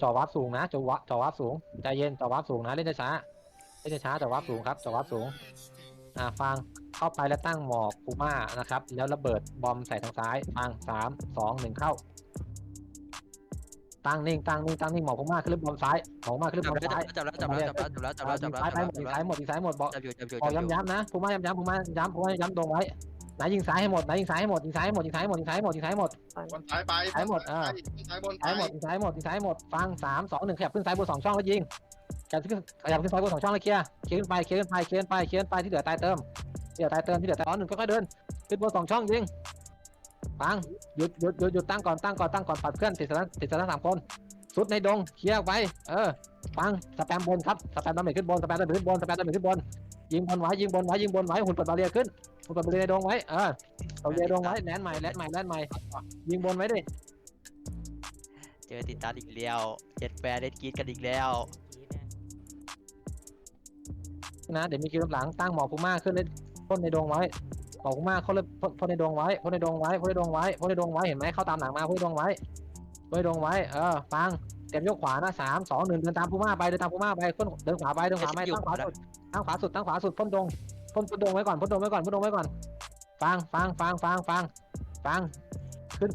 จอวับสูงนะจอวับจอวับสูงใจเย็นจอวับสูงนะเล่นช้าๆเล่นช้าๆจอวับสูงครับจอวับสูงอ่าฟังเข้าไปแล้วตั้งหมอกปูม่านะครับ แล้วระเบิดบอมใส่ทางซ้ายฟังสามสองหนึ่งเข้า ตั้งนิ่งตั้งนิ่งตั้งนิ่งหมอกปูม่าขึ้นบอมซ้ายหมอกปูม่าขึ้นบอมซ้ายจับแล้วจับแล้วจับแล้วจับแล้วจับแล้วจับแล้วซ้ายจับไปแล้วหมดยิงซ้ายหมดยิงซ้ายหมดบอกจับอยู่จับอยู่บอกจับอยู่ย้ำๆนะปูม่าย้ำๆปูม่าย้ำปูม่าย้ำตรงไว้ ไหนยิงซ้ายให้หมดไหนยิงซ้ายให้หมดยิงซ้ายให้หมดยิงซ้ายให้หมดยิงซ้ายให้หมดยิงซ้ายให้หมด บนซ้ายไปซ้ายหมดอ่าซ้ายบนซ้ายหมดยิงซ้ายหมดยิงซ้ายหมดฟังสามสองหนึ่งขยับขึ้นซ้ายบนสองช่องแล้วยิงขยับขึ้นขยับขึ้นซ้ายบนสองช่องแล้วเคลียร์เคลียร์ขึ้นไปเคลียร์ขึ้นไปเคลียร์ขึ้นไปเคลียร์ขึ้นไปที่เหลือตายเติมที่เหลือตายเติมที่เหลือตายร้อนหนึ่งค่อยๆเดินขึ้นบนสองช่องยิงฟังหยุดหยุดหยุดหยุดตั้งก่อนตั้งก่อนตั้งก่อนปัดเพื่อนติดสถานติดสถานสามคนสุดในดงเคลียร์ออกไปเออฟังสแปมบนครับสแปมดาเมจขึ้นบนสแปมดาเมจขึ้นบนสแปมดาเมจขึ้นบนยิงบนไว้ยิงบนไว้ยิงบนไว้หุ่นเปิดบาเรียขึ้น หุ่นเปิดบาเรียในดงไว้เออเอาเรียดงไว้แลนใหม่แลนใหม่แลนใหม่ยิงบนไว้ดิเจอติดตาอีกแล้วเจ็ดแปดเล่นกรีดกันอีกแล้วนะเดี๋ยวมีคิวหลังตั้งหมอพูม่าขึ้นเล่นพ่นในดงไว้หมอพูม่าเขาเลยพ่นพ่นในดงไว้พ่นในดงไว้พ่นในดงไว้พ่นในดงไว้เห็นไหมเข้าตามหลังมาพ่นในดงไว้พ่นในดงไว้เออฟังเตรียมยกขวานะสามสองหนึ่งเดินตามพูม่าไปเดินตามพูม่าไปพ่นเดินขวาไปเดินขวาไปตั้งขวาสุดตั้งขวาสุดตั้งขวาสุดพ่นดง พ่นพ่นดงไว้ก่อนพ่นดงไว้ก่อนพ่นดงไว้ก่อน ฟังฟังฟังฟังฟังฟังขึ้น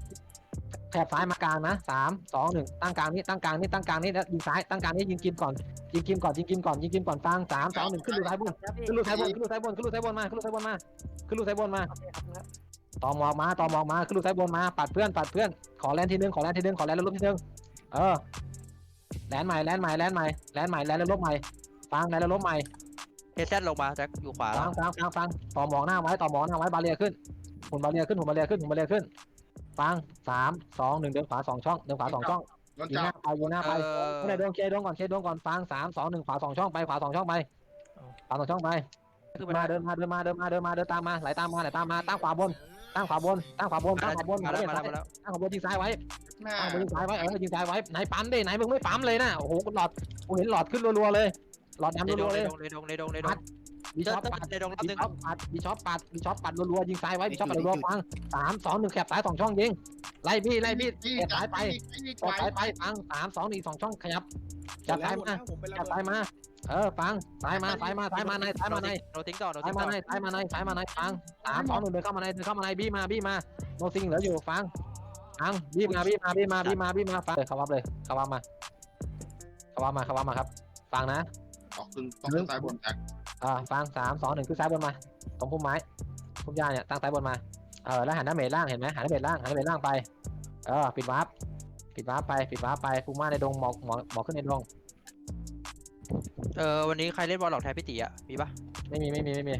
แถบซ้ายมากลางนะสามสองหนึ่งตั้งกลางนี้ตั้งกลางนี้ตั้งกลางนี้แล้วยิงซ้ายตั้งกลางนี้ยิงกินก่อนยิงกินก่อนยิงกินก่อนยิงกินก่อนฟังสามสองหนึ่งขึ้นดูท้ายบุญขึ้นลูกไทยบนขึ้นลูกไทยบนขึ้นลูกไทยบนมาขึ้นลูกไทยบนมาขึ้นลูกไทยบนมาต่อหมอกมาต่อหมอกมาขึ้นลูกไทยบนมาปัดเพื่อนปัดเพื่อนขอแลนทีนึงขอแลนทีนึงขอแลนแล้วลบทีนึงเออแลนใหม่แลนใหม่แลนใหม่แลนใหม่แลนแล้วลบใหม่ฟังแลนแล้วลบใหม่ เฮดแซดลงมาแจ็คอยู่ขวาแล้ฟัวงฟังฟังฟังต่อหมอกหน้าไว้ต่อหมอกหน้าไว้บาเรียขึ้นหุ่นบาเรียขึ้นหุ่นบาเรียขึ้นหุ่นบาเรียขึ้นฟังสามสองหนึ่งเดินขวาสองช่องเดินขวาสองช่องโดนยิงจัหบน้าไปยิงหน้าไปเออไม่ได้โดนเคลียร์โดนก่อนเคลียร์โดนก่อนฟังสามสองหนึ่งขวาสองช่องไปขวาสองช่องไปขวาสองช่องไปคือมาเดินมาเดินมาเดินมาเดินมาเดินตามมาไหลตามมาไหลตามมาตั้งขวาบนตั้งขวาบนตั้งขวาบนตั้งขวาบนมามาแล้วเล่นมาแล้วมาแล้วตั้งขวาบนยิงซ้ายไว้แม่ตั้งขวาบนยิงซ้ายไว้เออยิงซ้ายไว้ไหนปั๊มดิไหนมึงไม่ปั๊มเลยนะโอ้โหหลอดกูเห็นหลอดขึ้นรัวๆเลย หลอดในดำดรังวๆในเลยดงในดงในดงในดงบิเจชออปปัดในดงรอบบินึงชอปปัดบิชอปปัดบิชอปปัดรัวๆยิงซ้ายไว้บิชอปปัดรัวๆฟังสามสองหนึ่งแคบซ้ายสองช่องยิงไล่พี่ไล่พี่จี้แคบจัซ้าบยไปไปแคบซ้ายไปฟังสามสองหนึ่งสองช่องขยับจับซ้ายมาจับซ้ายมาเออฟังซ้ายมาซ้ายมาซ้ายมาในซ้ายมาในโนทิ้งต่อโนซ้าทิ้ยงมาต่อในซ้ายมาในซ้ายมาในฟังสามสองหนึ่งเดินเข้ามาในเดินเข้ามาในบี้มาบี้มาโนซิงเหลืออยู่ฟังฟังบี้มาบี้มาบี้มาบี้มาบี้มาฟังเลยเขาวับเลยเขาวับมาเขาวับมาเขาวับมาครับ ฟังนะ ออกขึ้นต้องขึ้นซ้ายบนแจ็คอ่าฟังสามสองหนึ่งขึ้นซ้ายบนมาตรงพุ่มไม้พุ่มหญ้าเนี่ยตั้งซ้ายบนมาเออแล้วหันหน้าเมจล่างเห็นไหมหันหน้าเมจล่างหันหน้าเมจล่างไปเออปิดวาร์ปปิดวาร์ปไปปิดวาร์ปไปพุ่มมาในดงหมอกหมอกหมอกขึ้นในดงเออวันนี้ใครเล่นบอลหลอกแทนพี่ตีอะมีปะไม่มีไม่มีไม่มี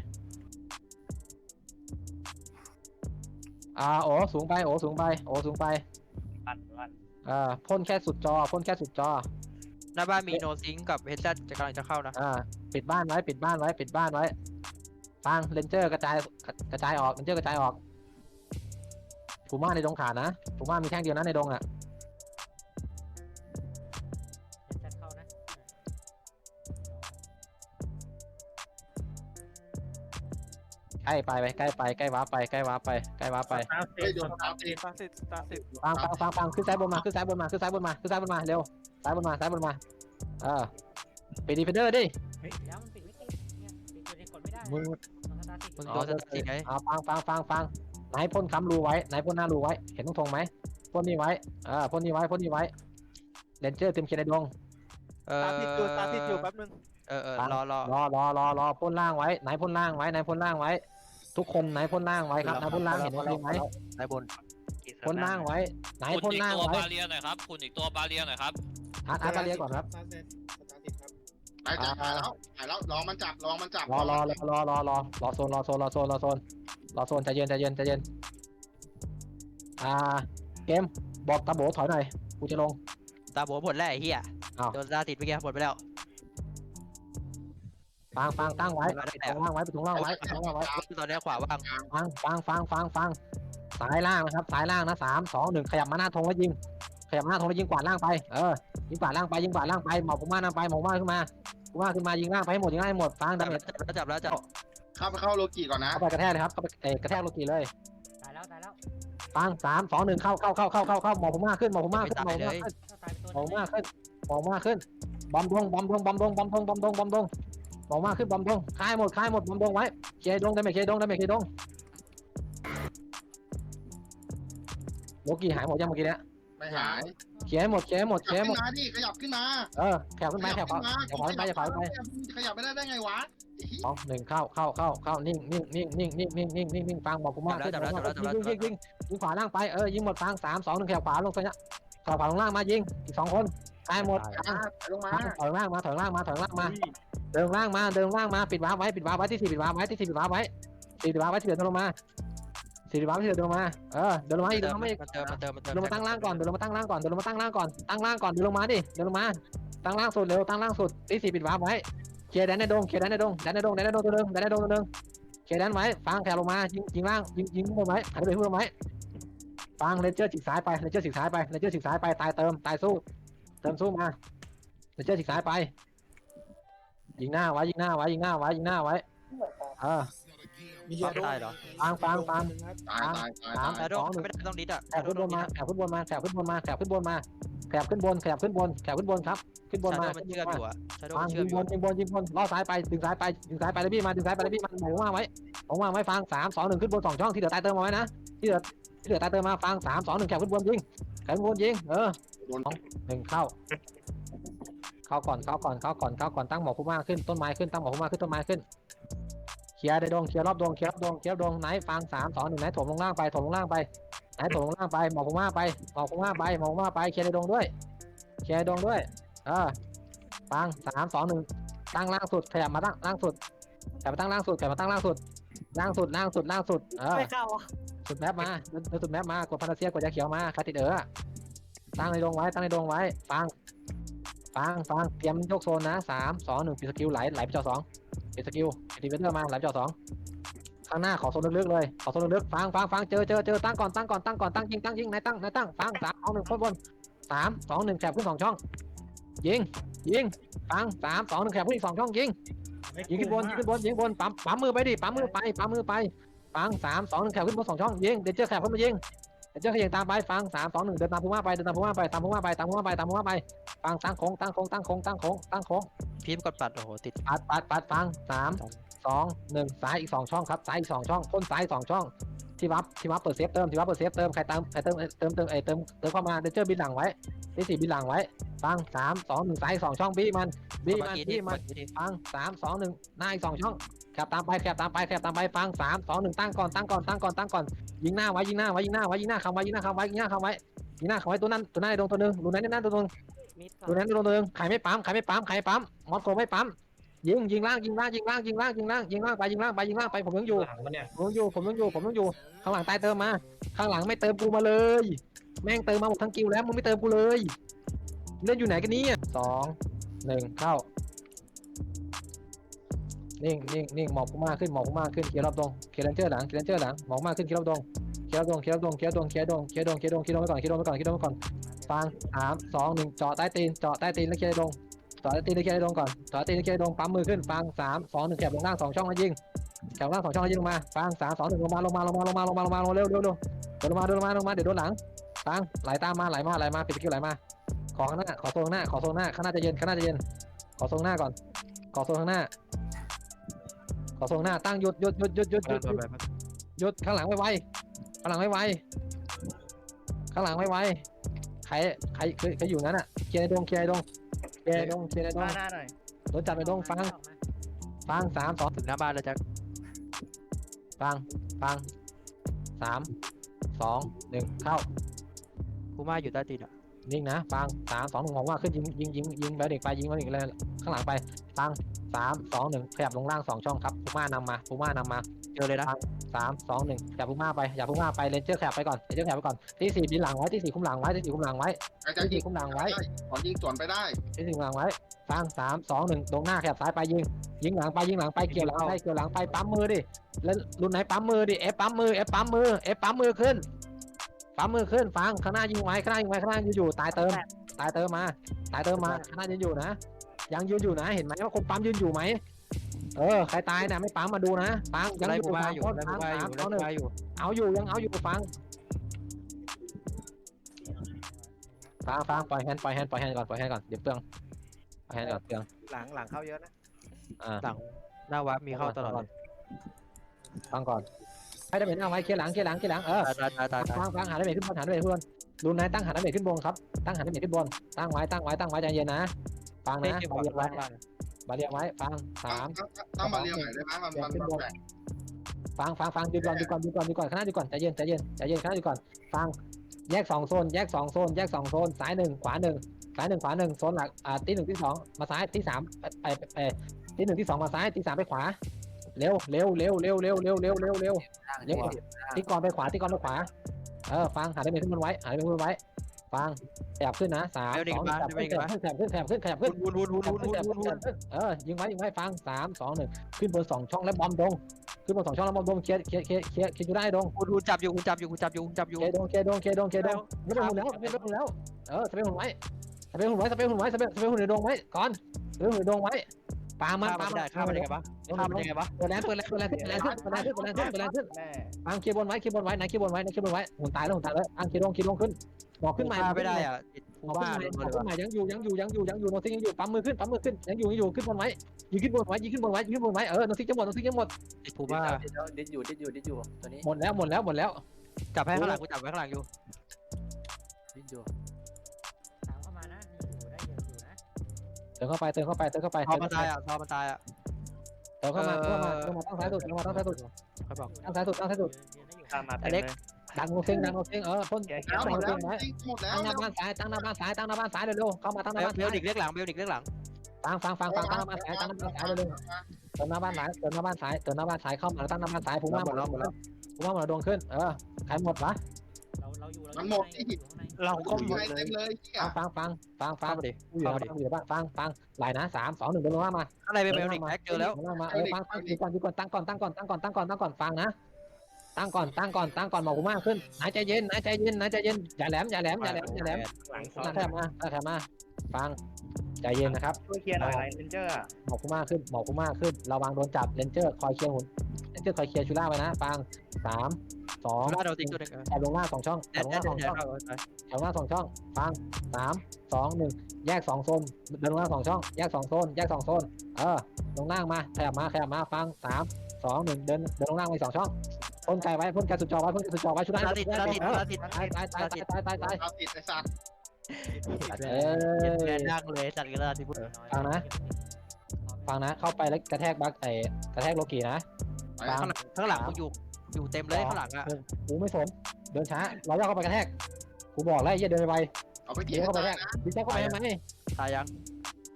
อ่าโอ้สูงไปโอ้สูงไปโอ้สูงไปปันปันเอ่าพ่นแค่สุดจอพ่นแค่สุดจอ หน้าบ้านมีโนซิงกับเฮดแซดจะกำลังจะเข้านะอ่าปิดบ้านไว้ปิดบ้านไว้ปิดบ้านไว้ฟังเลนเจอร์กระจายกระจายออกเลนเจอร์กระจายออกฟูม่าในดงขาดนะฟูม่ามีแค่งเดียวนะในดงอะเห็นชัดเข้านะใกล้ไปไปใกล้ไปใกล้ว้าไปใกล้ว้าไปใกล้ว้าไปเฮ้ยโดนตามตีตาสิตาสิฟังฟังฟังฟังขึ้นซ้ายบนมาขึ้นซ้ายบนมาขึ้นซ้ายบนมาขึ้นซ้ายบนมาเร็ว ซ้ายบนมาซ้ายบนมาเออปิดดีเฟนเดอร์ดิเฮ้ยแล้วมันปิดไม่ติดเนี่ยปิดตัวเองกดไม่ได้มึงมันสตาร์ทติดมึงโดนสติไงอ่าฟังฟังฟังฟังไหนพ่นค้ำรูไว้ไหนพ่นหน้ารูไว้ เห็นตรงธงไหมพ่นนี่ไว้อ่าพ่นนี่ไว้พ่นนี่ไว้เลนเจอร์เต็มเขียนในดงเออตาติดอยู่ตาติดอยู่แป๊บนึงเออเออรอรอรอรอรอรอพ่นล่างไว้ไหนพ่นล่างไว้ไหนพ่นล่างไว้ ทุกคนไหนพ่นล่างไว้ครับไหนพ่นล่างเห็นตรงไหมนายบนพ่นล่างไว้ไหนคุณพ่นอีกล่างตัวไว้บาเรียหน่อยครับ คุณอีกตัวบาเรียหน่อยครับ อาร์ตอาร์ตบาเรียก่อนครับไปจับหายแล้วหายแล้วลองมันจับลองมันจับรอรอรอรอรอรอรอโซนรอโซนรอโซนรอโซนรอโซนใจเย็นใจเย็นใจเย็นอ่าเกมบอกตาโบถอยหน่อยกูจะลง ตาโบหมดแล้วไอ้เหี้ยอ้าว โดนตาติดไปแกหมดไปแล้วฟังฟังตั้งไว้ปิดตรงล่างไว้ปิดตรงล่างไว้ปิดตรงล่างไว้ ตอนนี้ขวาว่างฟังฟังฟังฟังฟังสายล่างนะครับสายล่างนะสามสองหนึ่งขยับมาหน้าธงแล้วยิงข ยับมาหน้าธงแล้วยิงกวาดล่างไป เออ ยิงกวาดล่างไป ยิงกวาดล่างไป หมอบผมมาหน้าไป หมอบผมมาขึ้นมาผมมาขึ้นมา ยิงล่างไปให้หมด ยิงล่างให้หมด ฟังจัดาบเมแล้วจจับแล้วจับแล้วจับเข้าไปเข้าโลกิก่อนนะเข้าไปกระแทกเลยครับเข้าไปเอกระแทกโลกีเลย ตายแล้วตายแล้วฟังสามสองหนึ่งเข้าเข้าเข้าเข้าเข้าเข้าหมอบผมมาขึ้น หมอบผมมาไม่ขึ้นหมตาอยบผมเลมายขึ้นก็ตายไปตัวหมอบผมมาขึ้นหมอกมากขึ้น บอมดงบอมดงบอมดงบอมดงบอมดงบอมดงหมอกมากขึ้นบอมดงคลายหมดคลายหมดบอมดงไว้เคลียร์ดงได้ไหมเคลียร์ดงได้ไหมเคลียร์ดงโลกี้หายหมดยังเมื่อกี้เนี้ย ไม่หายเคลียร์ให้หมดเคลียร์ให้หมดขเคลียยัร์บให้หมขึ้ดนมาดิขยับขึ้นมาเออแขวขึ้นไปแขวขวาแขวขวาขึ้นไปแขวขวาขึ้นไปขยับไม่ได้ได้ไงวะสองหนึ่งเข้าเข้าเข้าเข้านิ่งนิ่งนิ่งนิ่งนิ่งนิ่งนิ่งนิ่งนิ่งฟังบอกกูมากขึ้นยิงยิงยิงยิงขวาล่างไปเออยิงหมดฟังสามสองหนึ่งแขวขวาลงตัวเนี้ยแขวขวาลงล่างมายิงอีกสองคนตายหมดลงมาถอยล่างมาถอยล่างมาถอยล่างมา เดินล่างมาเดินล่างมาปิดวาร์ปไว้ปิดวาร์ปไว้ที่สี่ปิดวาร์ปไว้ที่สี่ปิดวาร์ปไว้สี่ปิดวาร์ปไว้ที่เหลือเดินลงมา สี่ปิดวาร์ปเหลือเดินลงมา เออ เดินลงมาอีกเดินลงมาอีกมันเติมมันเติมมันเติมเดินลงมาตั้งล่างก่อน เดินลงมาตั้งล่างก่อน เดินลงมาตั้งล่างก่อน ตั้งล่างก่อน เดินลงมาดิ เดินลงมา ตั้งล่างสุดเร็ว ตั้งล่างสุดที่สี่ปิดวาร์ปไว้ เคลียร์แดนในดง เคลียร์แดนในดง แดนในดง แดนในดงตัวนึงแดนในดงตัวนึงเคลียร์แดนไว้ ฟังแถวลงมา ยิงยิงล่าง ยิงยิงขึ้นไว้หันไปขึ้นไว้ฟังเลเจอร์ฉีกซ้ายไปเลเจอร์ฉีกซ้ายไปเลเจอร์ฉีกซ้ายไป ตายเติม ตายสู้ เติมสู้มาเลเจอร์ฉีกซ้ายไป ยิงหน้าไว้ ยิงหน้าไว้ ยิงหน้าไว้ ยิงหน้าไว้ เออ มียาได้เหรอฟังฟังฟังตายตายตายสามตายแต่โดนไม่ได้ต้องดิดอะแขบขึ้นบนมาแขบขึ้นบนมาแขบขึ้นบนมาแขบขึ้นบนมาแขบขึ้นบนแขบขึ้นบนแขบขึ้นบนครับ ขึ้นบนชามาโดมันเชื่อมอยู่อะชาโดฟัมังนเชื่ยิอมงอบยู่นยิงบนยิงบนล่อซ้ายไปดึงซ้ายไปดึงซ้ายไปเลยพี่มาดึงซ้ายไปเลยพี่มันหมายว่าไว้ผมว่าไว้ฟังสามสองหนึ่งขึ้นบนสองช่องที่เหลือตายเติมมาไว้นะที่เหลือที่เหลือตายเติมมาฟังสามสองหนึ่งแขบขึ้นบนยิงแขบขึ้นบนยิงเออ โดนหนึ่งเข้า เข้าก่อนเข้าก่อนเข้าก่อนเข้าก่อนตั้งหมอกคุ้มาขึ้นต้นไม้ขึ้นตั้งหมอกคุ้มาขึ้นต้นไม้ขึ้นเค ลียร์ได้ดงเคลียร์รอบดงเคลียร์รอบดงเคลียร์รอบดงไหนฟังสามสองหนึ่งไหนถมลงล่างไปถมลงล่างไปไหนถมลงล่างไปหมอกคุ้มาไปหมอกคุ้มาไปหมอกคุ้มาไปเคลียร์ในดงด้วยเคลียร์ในดงด้วยเออฟังสามสองหนึ่งตั้งล่างสุดขยับมาตั้งล่างสุดขยับมาตั้งล่างสุดขยับมาตั้งล่างสุดล่างสุดล่างสุดล่างสุดเออไม่เข้าอะสุดแมปมาเดินเดินสุดแมปมากดพาราเซียกดยาเขียวมาคาติดเออตั้งในดงไว้ตั้งในดงไว้ฟังฟังฟังเตรียมยกโซนนะสามสองหนึ่งปิดสกิลไหลไหลไปจอสอง ปิดสกิลดีเวนเตอร์มาหลไปจอสองข้างหน้าขอโซนลึกๆเลยขอโซนลึกๆฟังฟังฟังเจอเจอเจอตั้งก่อนตั้งก่อนตั้งก่อนตั้งยิงตั้งยิงไหนตั้งไหนตั้งฟังสามสองหนึ่งคนบนสามสองหนึ่งแคบขึ้นสองช่อง ยิงยิงฟังสามสองหนึ่งแคบขึ้นอีกสองช่องยิงยิงขึ้นบนยิงขึ้นบนยิงบนปั๊มปั๊มมือไปดิปั๊มมือไปปั๊มมือไปฟังสามสองหนึ่งแขกขึ้นบนสองช่องยิงเดี๋ยวเจอแขกขึ้นมายิง เดี๋ยวเจอขยิงตามไปฟังสามสองหนึ่งเดินตามพูม่าไปเดินตามพูม่าไปตามพูม่าไปตามพูม่าไปตามพูม่าไปฟังตั้งโค้งตั้งโค้งตั้งโค้งตั้งโค้งตั้งโค้งพิมพ์กดปัดโอ้โหติดปัดปัดปัดฟังสามสองหนึ่งซ้ายอีกสองช่องครับซ้ายอีกสองช่องพ้นซ้ายสองช่องที่วับที่วับเปิดเซฟเติมที่วับเปิดเซฟเติมใครเติมใครเติมเติมเติมเอเติมเติมเข้ามาเดี๋ยวเจอบินหลังไว้ที่สี่บินหลังไว้ฟังสามสองหนึ่งซ้ายอีกสองช่องบี้มัน บี้เมื่อมันกี้บี้ที่มันเมื่อกี้ที่ฟังสามสองหนึ่งหน้าอีกสองช่องแคบตามไปแคบตามไปแคบตามไปฟังสามสองหนึ่งตั้งก่อนตั้งก่อนตั้งก่อนตั้งก่อนยิงหน้าไว้ยิงหน้าไว้ยิงหน้าไว้ยิงหน้าคำไว้ยิงหน้าคำไว้ยิงหน้าคำไว้ยิงหน้าคำไว้ตัวนั้นตัวนั้นในดงตัวหนึงรูนั้นในนั้นตัวหนึงมิดรูนั้นตัวหนึงใครไม่ปั๊มใครไม่ปั๊มใครไม่ปั๊มมอสโกไม่ปั๊มยิงยิงล่างยิงล่างยิงล่างยิงล่างยิงล่างยิงล่างไปยิงล่างไปยิงล่างไปผมยังอยู่หลังมันเนี่ยผมยังอยู่ผมยังอยู่ผมยังอยู่ข้างหลังตายเติมมา ข้างหลังไม่เติมกูมาเลย แม่งเติมมาหมดทั้งกิวแล้วมึงไม่เติมกูเลยเล่นอยู่ไหนกันเนี่ยสอง หนึ่งเข้า นิ่งนิ่งนิ่งหมอกมากขึ้นหมอกมากขึ้น เคลียร์รอบดงเคลียร์เลนเจอร์หลัง เคลียร์เลนเจอร์หลัง หมอกมากขึ้น เคลียร์รอบดงเคลียร์รอบดงเคลียร์รอบดงเคลียร์ตรง เคลียร์ดงเคลียร์ดงเคลียร์ดงเคลียร์ดงไว้ก่อน เคลียร์ดงไว้ก่อน เคลียร์ดงไว้ก่อนฟังสามสองหนึ่งเจาะใต้ตีน เจาะใต้ตีนแล้วเคลียร์ดงเจาะใต้ตีนแล้วเคลียร์ดงก่อนเจาะตีนแล้วเคลียร์ดงปั๊มมือขึ้นฟังสามสองหนึ่งแคบลงล่างสองช่องแล้วยิงแคบล่างสองช่องแล้วยิงลงมาฟังสามสองหนึ่งลงมาลงมาลงมาลงมาลงมาลงมาลงเร็วเร็วเร็วเดินลงมาเดินลงมาลงมาเดี๋ยวโดนหลังฟังไหลตามมาไหลมาไหลมาปิดสกิลไหลมา ขอข้างหน้า ขอโซนข้างหน้า ขอโซนข้างหน้า ข้างหน้าจะเย็น ข้างหน้าจะเย็น ขอโซนข้างหน้าก่อน ขอโซนข้างหน้า ขอส่งหน้า ตั้งหยุดหยุดหยุดหยุดหยุดหยุดหยุดหยุดข้างหลังไว้ไวข้างหลังไว้ไวข้างหลังไว้ไวใคร ใครเคยเคยอยู่นั้นอะ เคลียร์ในดง เคลียร์ในดง เคลียร์ในดง เคลียร์ในดงหน้าหน่อยโดนจับในดง ฟัง ฟังสามสองถึงหน้าบ้านแล้วแจ็คฟัง ฟังสามสองหนึ่งเข้ากูมาอยู่ใต้ตีนอะ นิ่งนะฟังสามสองหนึ่งของว่าขึ้นยิงยิงยิงยิงไปเด็กไปยิงไปเด็กเลยข้างหลังไปฟังสามสองหนึ่งขยับลงล่างสองช่องครับพูม่านำมาพูม่านำมาเจอเลยนะสามสองหนึ่งอย่าพุ่งมาไปอย่าพุ่งมาไปเลนเจอร์แคบไปก่อนเลนเจอร์แคบไปก่อนที่สี่บินหลังไว้ที่สี่คุ้มหลังไว้ที่สี่คุ้มหลังไว้ไอ้ใจยิงขอยิงสวนไปได้ที่สี่คุ้มหลังไว้ฟังสามสองหนึ่งตรงหน้าแคบซ้ายไปยิงยิงหลังไปยิงหลังไปเกี่ยวหลังไปเกี่ยวหลังไปปั๊มมือดิแล้วรุ่นไหนปั๊มมือดิเอฟปั๊มมือเอฟปั๊มมือเอฟปั๊มมือขึ้น ปั๊มมือขึ้นฟังข้างหน้ายิงไว้ข้างหน้ายิงไว้ข้างหน้ายืนอยู่ตายเติม ตายเติมมา ตายเติมมาข้างหน้ายืนอยู่นะ ยังยืนอยู่นะเห็นไหมว่าคนปั๊มยืนอยู่ไหมเออใครตายนะไม่ปั๊มมาดูนะฟังยังไล่อยู่กูมาฟังอยู่คนไล่กูฟังมาอสามยู่สองหนึ่งไล่กูมาอยู่เอาอยู่ยังเอาอยู่ฟังฟังฟังปล่อยแฮนด์ปล่อยแฮนด์ปล่อยแฮนด์ก่อนปล่อยแฮนด์ก่อนเดี๋ยวเปลืองปล่อยแฮนด์ก่อนเปลืองหลังหลังเข้าเยอะนะอ่าหลังหน้าวับมีเข้าตลอดเลยฟังก่อน ให้ได้เป็นเอาไว้เคลียร์หลังเคลียร์หลังเคลียร์หลังเออตายตายตายตายฟังฟังหาได้เมทขึ้นบนหาได้เมทขึ้นบนดูนายตั้งหาได้เมทขึ้นบนครับตั้งหาได้เมทขึ้นบนตั้งไว้ตั้งไว้ตั้งไว้ใจเย็นนะฟังเล่นนะเกมบาบอลเรียงไว้ล่างบาเรียงไว้ฟังสามต้องมาเรียงใหม่ได้ไหมมันมันมันแบ่งฟังฟังฟังดูก่อนดูก่อนดูก่อนดูก่อนข้างหน้าดูก่อนใจเย็นใจเย็นใจเย็นข้างหน้าดูก่อนฟังแยกสองโซนแยกสองโซนแยกสองโซนซ้ายหนึ่งขวาหนึ่งซ้ายหนึ่งขวาหนึ่งโซนหลักอ่าที่หนึ่งที่สองมาซ้ายที่สามไปไปที่หนึ่งที่สองมาซ้ายที่สามไปขวา เร็วเร็วเร็วเร็วเร็วเร็วเร็วเร็วเร็ว เร็วที่ก่อนไปขวาที่ก่อนไปขวา เออฟังหาได้เมทขึ้นบนไว้หาได้เมทขึ้นบนไว้ ฟังขยับขึ้นนะสามสองขยับขึ้นขยับขึ้นขยับขึ้นขยับขึ้นขยับขึ้นวุนวุนวุนวุนวุนวุนวุนเออยิงไว้ยิงไว้ฟังสามสองหนึ่งขึ้นบนสองช่องแล้วบอมดงขึ้นบนสองช่องแล้วบอมดงเคลียร์เคลียร์เคลียร์เคลียร์เคลียร์อยู่ได้ดงวุนวุนจับอยู่วุนจับอยู่วุนจับอยู่วุนจับอยู่เคลียร์ดงเคลียร์ดงเคลียร์ดงเคลียร์ดงไม่เป็นหุ่นแล้วไม่เป็นหุ่นแล้วเออสเปรย์หุ่นไว้สเปรย์หุ่นไว้สเปรย์หุ่นไว้สเปรย์สเปรย์หุ่นในดงไว้ก่อนสเปรย์หุ่นในดงไว้ ปามันข้ามปาไม่มันได้ข้ามมันยังไงวะข้ามมันยังไงวะเปิดแรงเปิดแรงเปิดแรงเปิดแรงขึ้นเปิดแรงขึ้นเปิดแรงขึ้นเปิดแรงขึ้นแม่ฟังเคลียร์บนไว้เคลียร์บนไว้ไหนเคลียร์บนไว้ไหนเคลียร์บนไว้หุ่นตายแล้วหุ่นตายแล้วอังเคลียร์ดงเคลียร์ดงขึ้นหมอกขึ้นใหม่ข้ามไม่ได้อะติดหฟูมอกบ้าขึ้นใหม่โดนหมเลอกยขึ้นวะใหม่ยังอยู่ยังอยู่ยังอยู่ยังอยู่โนซิงยังอยู่ปั๊มมือขึ้นปั๊มมือขึ้นยังอยู่ยังอยู่ขึ้นบนไว้ยิงขึ้นบนไว้ยิงขึ้นบนไว้ยิงขึ้นบนไว้เออโนซิงจะหมดโนซิงจะหมดติดฟูบ้าดิดอยู่ดิดอยู่ดิดอยู่ตัวนี้หมดแล้วหมดแล้วหมดแล้วจับให้ข้างหลังกูจับไว้ข้างหลังอยู่ดิดอยู่ ติมเข้าไปเติมเข้าไปเติมเข้าไปพอมันตายอะพอมันตายอะเติมเข้ามาเติมเข้ามาเติมเข้ามาตั้งซ้ายสุดเติมเข้ามาตั้งซ้ายสุดเขาบอกตั้งซ้ายสุดตั้งซ้ายสุดยืนได้อยู่ตามมาอเล็กดังโนซิงดังโนซิงเออพ่นแล้วหมตั้งดโนแล้วซิงไว้หมดแล้ตั้วงหน้าบ้านซ้ายตั้งหน้าบ้านซ้ายตั้งหน้าบ้านซ้ายเร็วๆเข้ามาตั้งหน้าบ้านเบซ้าลยดิกเล็กหลังเบลดิกเล็กหลังฟังฟังฟังฟังตั้งหน้าบ้านซ้ายตั้งหน้าบ้านซ้ายเร็วๆเติมหน้าบ้านซ้ายเติมหน้าบ้านซ้ายเติมหน้าบ้านซ้ายเข้ามาแล้วตั้งหน้าบ้านซ้ายผมว่าหมดแล้วหมดแล้วผมว่าหมดแล้วดวงขึ้นเออใครหมดวะ เราเราอยู่เราอยู่ข้างในอยู่ข้างในเราก็ก็หมดเต็เลยมเลยเฮียฟังฟังฟังฟังฟัเข้างมาดิกูอยู่นะอยู่บ้านฟังฟังไหลนะสามสองหนึ่งเดินลงมาข้างในเป็นเบลดิกแท็กเจอแล้วมาเออฟังฟังอยู่ก่อนอยู่ก่อนตั้งก่อนตั้งก่อนตั้งก่อนตั้งก่อนตั้งก่อนฟังนะตั้งก่อนตั้งก่อนตั้งก่อนหมอกกูมากขึ้นนายใจเย็นนายใจเย็นนายใจเย็นอย่าแหลมอย่าแหลมอย่าแหลมอย่าแหลมหลังซ้อมานแค่มาแค่มาฟัง ใจเย็นนะครับช่วยเคลียร์หน่อยไรเลนเจอร์หมอกกูมากขึ้นหมอกกูมากขึ้นระวังโดนจับเลนเจอร์คอยเคลียร์หุ่นเลนเจอร์คอยเคลียร์ชูล่าไว้นะฟังสามสองชูล่าโดนติ๊กตัวหนึงแอบลงล่างสองช่องแอแอบดลงแอล่าดงแอสองดช่องแอดแอบลงล่างสองช่องฟังสามสองหนึ่งแยกสองโซนเดินลงล่างสองช่องแยกสองโซนแยกสองโซนเออลงล่างมาขยับมาขยับมาฟังสามสองหนึ่งเดินเดินลงล่างไปสองช่องพ่นไก่ไว้พ่นไก่สุดจอไว้พ่นไก่สุดจอไว้ชูล่าลาติดลาติดลาติดตายตายตายตายตายตายเอาติดไอ้สัตว์ เอแดอนดังเลยจัดกันลาติดฟังนะ ฟังนะ เข้าไปแล้วกระแทกบักไอกระแทกโลกีนะ ไปฟังข้างหลังมึงอยู่อยู่เต็มเลยข้างหลังอะกูไม่สนเดินช้าเราย่อเข้าไปกระแทกกูบอกแล้วไอ้เหี้ยเดินไปเอาไปๆกิเดินนเข้าไปตาแทยกนะดิแทกเข้าไปทำไมตายยัง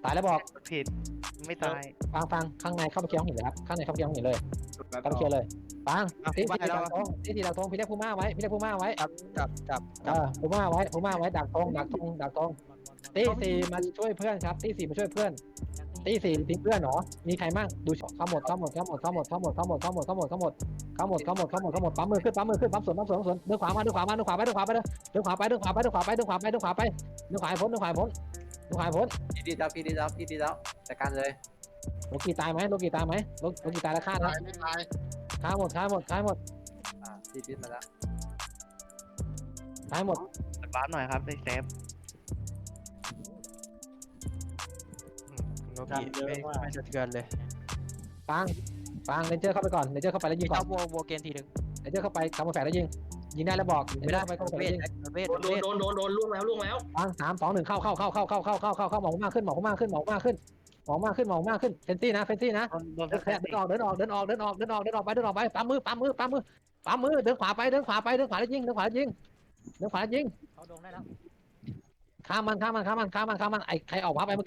ตายแล้วบอกผิดไม่ตายฟังฟังข้างในเข้าไปเคลียร์ห้องหินเลยครับข้างในเข้าไปเคลียร์ห้องหินเลยเข้าไปเคลียร์เลย ฟังที่ที่ดักทงที่ที่ดักทงพี่เรียกพูม่าไว้พี่เรียกพูม่าไว้จับจับจับ เออพูม่าไว้พูม่าไว้ดักทงดักทงดักทงตีสี่มาช่วยเพื่อนครับตีสี่มาช่วยเพื่อนตีสี่ทิ้งเพื่อนเหรอมีใครมั่งดูเข้าหมดเข้าหมดเข้าหมดเข้าหมดเข้าหมดเข้าหมดเข้าหมดเข้าหมดเข้าหมดเข้าหมดเข้าหมดเข้าหมดเข้าหมดเข้าหมดปั๊มมือขึ้นปั๊มมือขึ้นปั๊มสวนปั๊มสวนปั๊มสวนเดินขวามาเดินขวามาเดินขวาไปเดินขวาไปเดินขวาไปเดินขวาไปเดินขวาไปเดินขวาไปเดินขวาไปเดินขวาไปเดินขวาพ้นเดินขวาพ้นเดินขวาพ้น พี่ดีแล้วพี่ดีแล้วพี่ดีแล้วจัดการเลย โลกีตายไหมโลกีตายไหมโลโลกีตายแล้วฆ่านะตายไม่ตาย ฆ่าหมดฆ่าหมดฆ่าหมดอ่าพี่ดีมาแล้วฆ่าหมดบาสหน่อยครับในเซฟโนกิไม่ไม่สะเทือนเลยฟังฟังเลนเจอร์เข้าไปก่อนเลนเจอร์เข้าไปแล้วยิงก่อเจ้านวัววัวเกนทีหนึ่งเลนเจอร์เข้าไปทำกาแฟแล้วยิงยิงได้แล้วบอกไม่ได้เข้าไปเข้าไปเวแล้วทยิงเวทโดนโดนโดนโดนล่วงแล้วล่วงแล้วฟังสามสองหนึ่งเข้าเข้าเข้าเข้าเข้าเข้าเข้าเข้าเข้าหมอกมากขึ้นหมอกมากขึ้นหมอกมากขึ้นห มอกมากขึ้นหมอกมากขึ้นเฟนซี่นะเฟนซี่นะโดนเดินเดินออกเดินออกเดินออกเดินออกเดินออกเดินออกไปเดินออกไปปั๊มมือปั๊มมือปั๊มมือปั๊มมือเดินขวาไปเดินขวาไปเดินขวาแล้วยิงเดินขวาแล้วยิงเดินขวาแล้วยิงเขาดงได้แล้วข้ามมันข้ามมันข้ามมันข้ามมันข้ามมันไอ้ใครออกวาร์ปไปเมื่อกี้